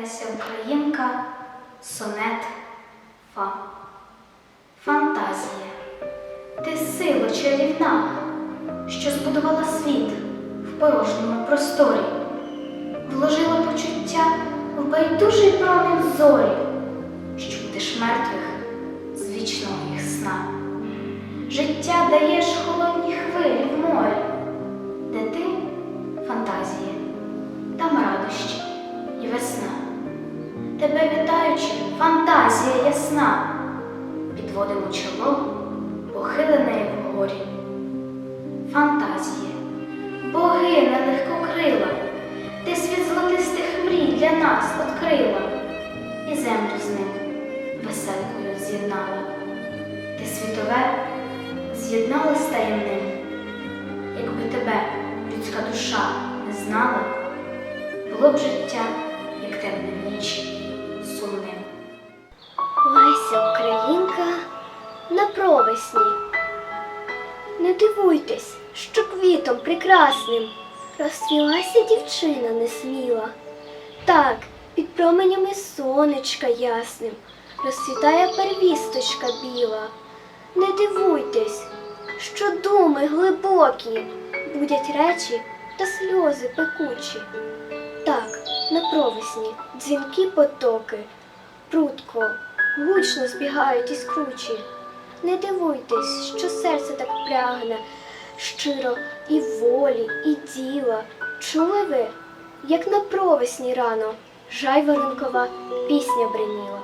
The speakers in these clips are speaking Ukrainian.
Леся Українка, сонет Фа. Фантазія. Ти сила чарівна, що збудувала світ в порожньому просторі, вложила почуття в байдужий промінь зорі, що будеш мертвих з вічного їх сна. Життя даєш холодні хвилі з'єднала з таємним, якби тебе людська душа не знала, було б життя, як темне в нічі, сумним. Леся Українка на провесні. Не дивуйтесь, що квітом прекрасним розцвілася дівчина несміла. Так, під променями сонечка ясним розцвітає первісточка біла. Не дивуйтесь, що думи глибокі будять речі та сльози пекучі. Так, на провесні дзвінки потоки, прудко, гучно збігають із кручі. Не дивуйтесь, що серце так прагне, щиро і волі, і діла. Чули ви, як на провесні рано жайворонкова пісня бреніла.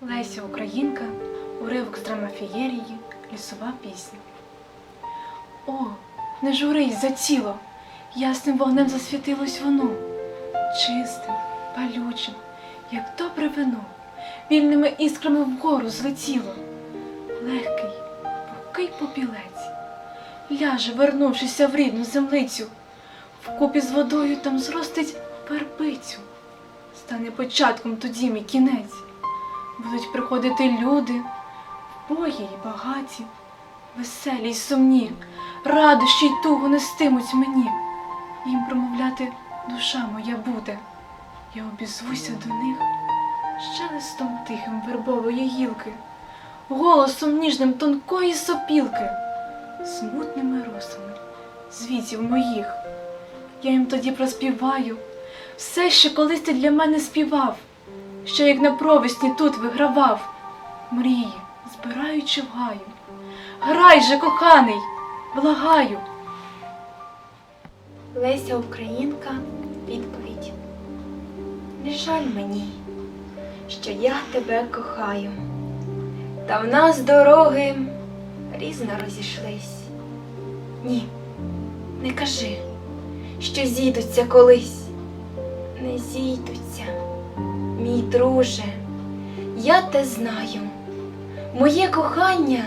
Леся Українка, уривок з драмафієрії, лісова пісня. О, не журись за тіло, ясним вогнем засвітилось воно, чистим, палючим, як добре вино, вільними іскрами вгору злетіло. Легкий, пухкий попілець, ляже, вернувшися в рідну землицю, вкупі з водою там зростить перпицю, стане початком тоді мій кінець. Будуть приходити люди, вбої й багаті, веселі й сумні, радощі й тугу нестимуть мені. Їм промовляти душа моя буде. Я обізвуся до них щелестом тихим вербової гілки, голосом ніжним тонкої сопілки, смутними росами звітів моїх. Я їм тоді проспіваю все, що колись ти для мене співав що як на провесні тут вигравав, мрії, збираючи в гаю. Грай же, коханий, благаю. Леся Українка відповідь. Не жаль мені, що я тебе кохаю. Та в нас дороги різно розійшлись. Ні, не кажи, що зійдуться колись. Не зійдуться, мій друже, я те знаю. Моє кохання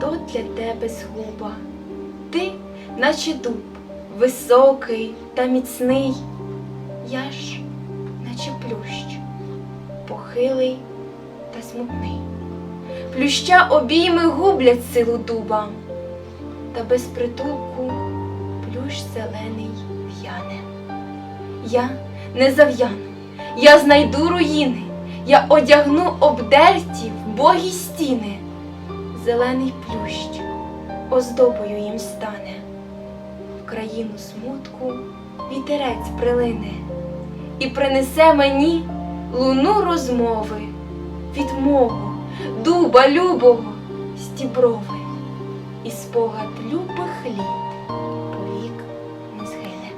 то для тебе згуба. Ти, наче дуб, високий та міцний. Я ж, наче плющ, похилий та смутний. Плюща обійми гублять силу дуба, та без притулку плющ зелений в'яне. Я не зав'яну, я знайду руїни, я одягну обдерті в богі стіни. Зелений плющ оздобою їм стане. В країну смутку вітерець прилине і принесе мені луну розмови, відмову, дуба любого, стіброви, і спогад любих літ повік не згине.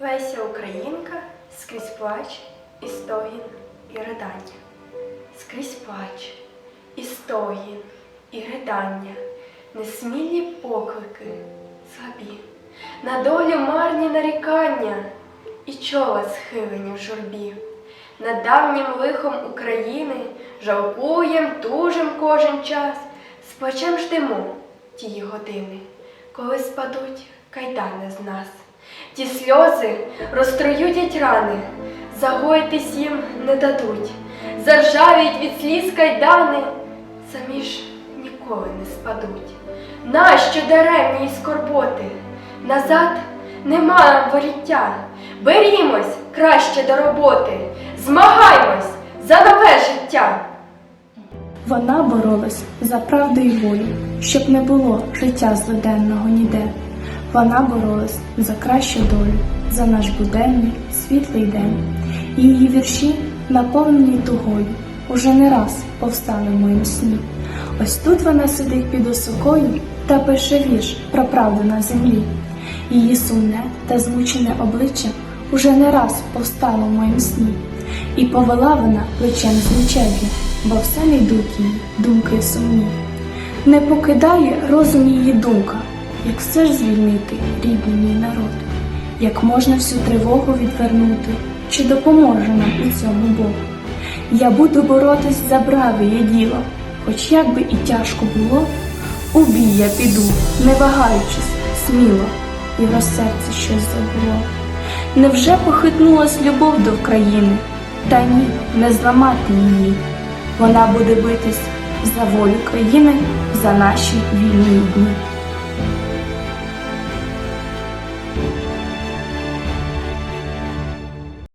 Леся Українка скрізь плач, і стогін, і ридання. Скрізь плач, і стогін, і ридання, несмілі поклики, слабі, на долю марні нарікання, і чола схилені в журбі. Над давнім лихом України жалкуєм, тужим кожен час, з плачем ждемо тії години, коли спадуть кайдани з нас. Ті сльози розтроюдять рани, загоїтись їм не дадуть, заржавіють від сліз кайдани, самі ж ніколи не спадуть. Нащо даремні й скорботи? Назад нема воріття. Берімось, краще до роботи. Змагаймось за нове життя. Вона боролась за правду і волю, щоб не було життя злиденного ніде. Вона боролась за кращу долю, за наш буденний світлий день. Її вірші, наповнені тугою, уже не раз повстали в моїм сні. Ось тут вона сидить під осокою та пише вірш про правду на землі. Її сумне та змучене обличчя уже не раз повстало в моїм сні, і повела вона плечем з нічев'я, бо все не йдуть їй думки сумні. Не покидає розум її думка, як все ж звільнити рідний мій народ, як можна всю тривогу відвернути, чи допоможе нам у цьому Бог. Я буду боротись за браве є діло, хоч як би і тяжко було, у бій я піду, не вагаючись, сміло, і в розсерці щось забуло. Невже похитнулась любов до країни? Та ні, не зламати її. Вона буде битись за волю країни, за наші вільні дні.